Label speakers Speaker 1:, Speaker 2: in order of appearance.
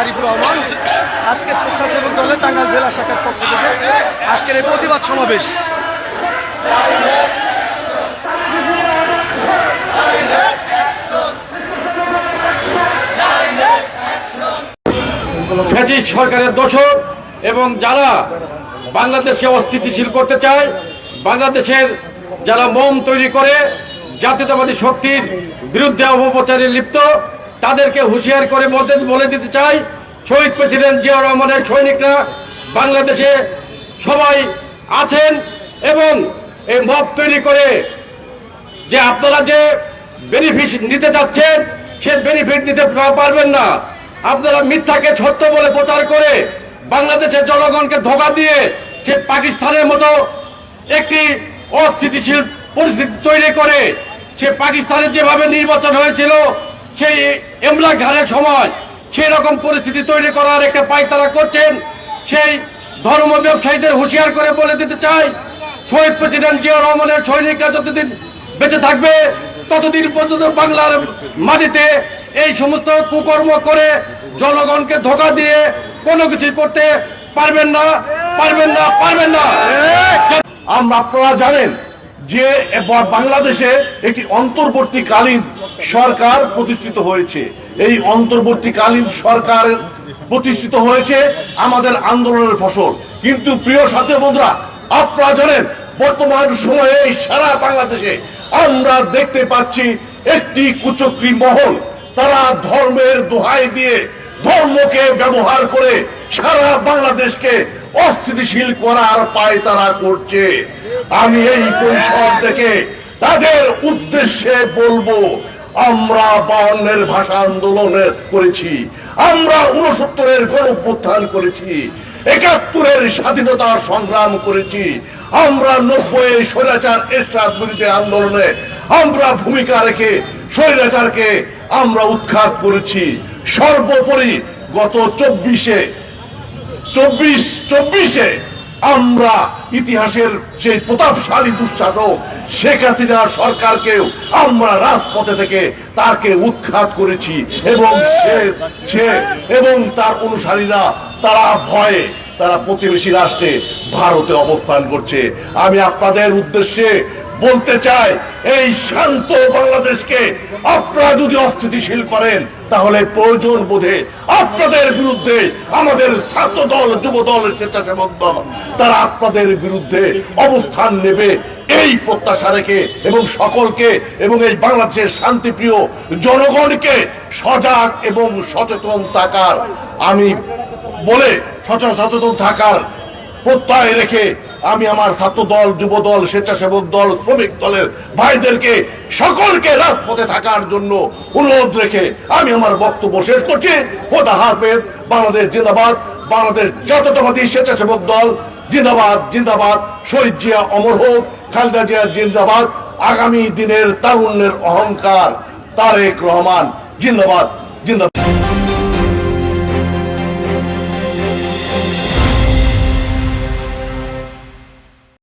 Speaker 1: আরিফুর রহমান। আজকে স্বেচ্ছাসেবক দলের টাঙ্গাইল জেলা শাখার পক্ষ থেকে আজকের এই প্রতিবাদ সমাবেশ।
Speaker 2: ফ্যাসিস্ট সরকারের দোষর এবং যারা বাংলাদেশকে অস্থিতিশীল করতে চায়, বাংলাদেশের যারা মোম তৈরি করে জাতীয়তাবাদী শক্তির বিরুদ্ধে অপপ্রচারে লিপ্ত, তাদেরকে হুঁশিয়ার করে বলে দিতে চাই শহীদ প্রেসিডেন্ট জিয়া রহমানের সৈনিকরা বাংলাদেশে সবাই আছেন এবং এই মব তৈরি করে যে আপনারা যে বেনিফিট নিতে যাচ্ছেন সে বেনিফিট নিতে পারবেন না। আপনারা মিথ্যাকে সত্য বলে প্রচার করে বাংলাদেশের জনগণকে ধোকা দিয়ে সে পাকিস্তানের মতো একটি অস্থিতিশীল পরিস্থিতি তৈরি করে, সে পাকিস্তানের যেভাবে নির্বাচন হয়েছিল, সেই এমলা ঘানের সময় সেই রকম পরিস্থিতি তৈরি করার একটা পায়তারা করছেন। সেই ধর্ম ব্যবসায়ীদের হুঁশিয়ার করে বলে দিতে চাই, শহীদ প্রেসিডেন্ট জিয়া রহমানের সৈনিকরা যতদিন বেঁচে থাকবে, ততদিন পর্যন্ত বাংলার মাটিতে এই সমস্ত কুকর্ম করে জনগণকে ধোকা দিয়ে কোনো কিছু করতে পারবেন না পারবেন না পারবেন না।
Speaker 3: আমরা আপনারা জানেন যে বাংলাদেশে একটি অন্তর্বর্তীকালীন সরকার প্রতিষ্ঠিত হয়েছে। এই অন্তর্বর্তীকালীন সরকার প্রতিষ্ঠিত হয়েছে আমাদের আন্দোলনের ফসল। কিন্তু প্রিয় সাথী বন্ধুরা আপনারা জানেন বর্তমান সময়ে সারা বাংলাদেশে আমরা দেখতে পাচ্ছি একটি কুচক্রী মহল। তারা ধর্মের দোহাই দিয়ে ধর্মকে ব্যবহার করে সারা বাংলাদেশকে অস্থিতিশীল করার পায় তারা করছে। আমি এই পরিসর থেকে তাদের উদ্দেশ্যে বলব আমরা বাউন্নের ভাষা আন্দোলনে করেছি, আমরা উনসত্তরের গণ করেছি, একাত্তরের স্বাধীনতা সংগ্রাম করেছি, আমরা নব্বই স্বৈরাচার এরশাদ আন্দোলনে আমরা ভূমিকা রেখে স্বৈরাচারকে আমরা উৎখাত করেছি। সর্বোপরি গত চব্বিশে, চব্বিশ, চব্বিশে আমরা ইতিহাসের যে প্রতাপশালী দুঃশাসক, শেখ হাসিনা সরকারকেও আমরা রাজপথে থেকে তাকে উৎখাত করেছি এবং সে সে এবং তার অনুসারীরা, তারা ভয়ে তারা প্রতিবেশী রাষ্ট্রে ভারতে অবস্থান করছে। আমি আপনাদের উদ্দেশ্যে বলতে চাই এই শান্ত বাংলাদেশকে আপনারা যদি অস্থিতিশীল করেন, তাহলে প্রয়োজন বোধে আপনাদের বিরুদ্ধে আমাদের ছাত্র দল, যুব দল, স্বেচ্ছাসেবক দল, তারা আপনাদের বিরুদ্ধে অবস্থান নেবে। এই প্রত্যাশা রেখে এবং সকলকে এবং এই বাংলাদেশের শান্তিপ্রিয় জনগণকে সজাগ এবং সচেতন থাকার, আমি বলে সচেতন সচেতন থাকার প্রত্যয় রেখে আমি আমার ছাত্র দল যুব দল স্বেচ্ছাসেবক দল, শ্রমিক দলের ভাইদেরকে সকলকে রাজপথে থাকার জন্য অনুরোধ রেখে আমি আমার বক্তব্য শেষ করছি। খোদা হাফেজ, বাংলাদেশ জিন্দাবাদ। বাংলাদেশ জাতীয়তাবাদী স্বেচ্ছাসেবক দল, জিন্দাবাদ জিন্দাবাদ। শহীদ জিয়া অমর হোক, খালেদা জিয়া জিন্দাবাদ। আগামী দিনের তারুণ্যের অহংকার, তারেক রহমান, জিন্দাবাদ জিন্দাবাদ।